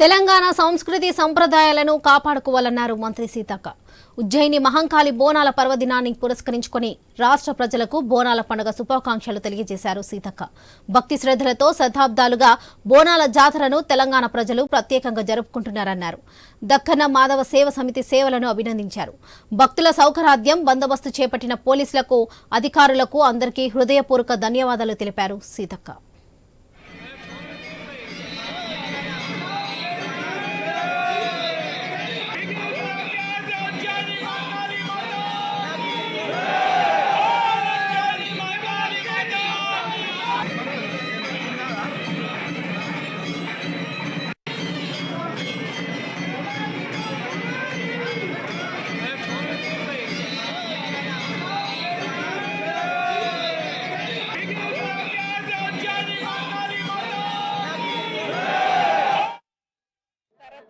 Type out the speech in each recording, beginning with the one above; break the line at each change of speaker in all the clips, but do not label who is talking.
తెలంగాణ సంస్కృతి సంప్రదాయాలను కాపాడుకోవాలన్నారు మంత్రి సీతక్క. ఉజ్జయిని మహంకాళి బోనాల పర్వదినాన్ని పురస్కరించుకొని రాష్ట్ర ప్రజలకు బోనాల పండుగ శుభాకాంక్షలు తెలియజేశారు సీతక్క. భక్తి శ్రద్ధలతో శతాబ్దాలుగా బోనాల జాతరను తెలంగాణ ప్రజలు ప్రత్యేకంగా జరుపుకుంటున్నారన్నారు. దక్కన్న మాధవ సేవ సమితి సేవలను అభినందించారు. భక్తుల సౌకర్యార్థం బందోబస్తు చేపట్టిన పోలీసులకు అధికారులకు అందరికీ హృదయపూర్వక ధన్యవాదాలు తెలిపారు సీతక్క.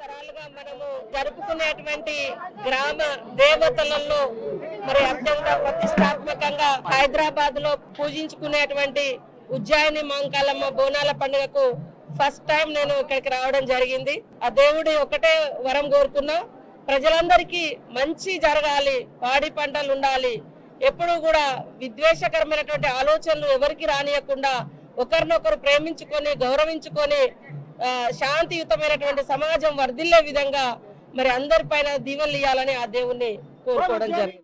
తరాలుగా మనము జరుపుకునేటువంటి గ్రామ దేవతలలో మరి అత్యంత ప్రతిష్టాత్మకంగా హైదరాబాద్లో పూజించుకునేటువంటి ఉజ్జాయిని మాంకాలమ్మ బోనాల పండుగకు ఫస్ట్ టైం నేను ఇక్కడికి రావడం జరిగింది. ఆ దేవుడి ఒకటే వరం కోరుకున్నా ప్రజలందరికీ మంచి జరగాలి పాడి పంటలు ఉండాలి. ఎప్పుడు కూడా విద్వేషకరమైనటువంటి ఆలోచనలు ఎవరికి రానియకుండా ఒకరినొకరు ప్రేమించుకొని గౌరవించుకొని శాంతియుతమైనటువంటి సమాజం వర్ధిల్లే విధంగా మరి అందరిపైన దీవెనలు ఇవ్వాలని ఆ దేవుణ్ణి కోరుకోవడం జరిగింది.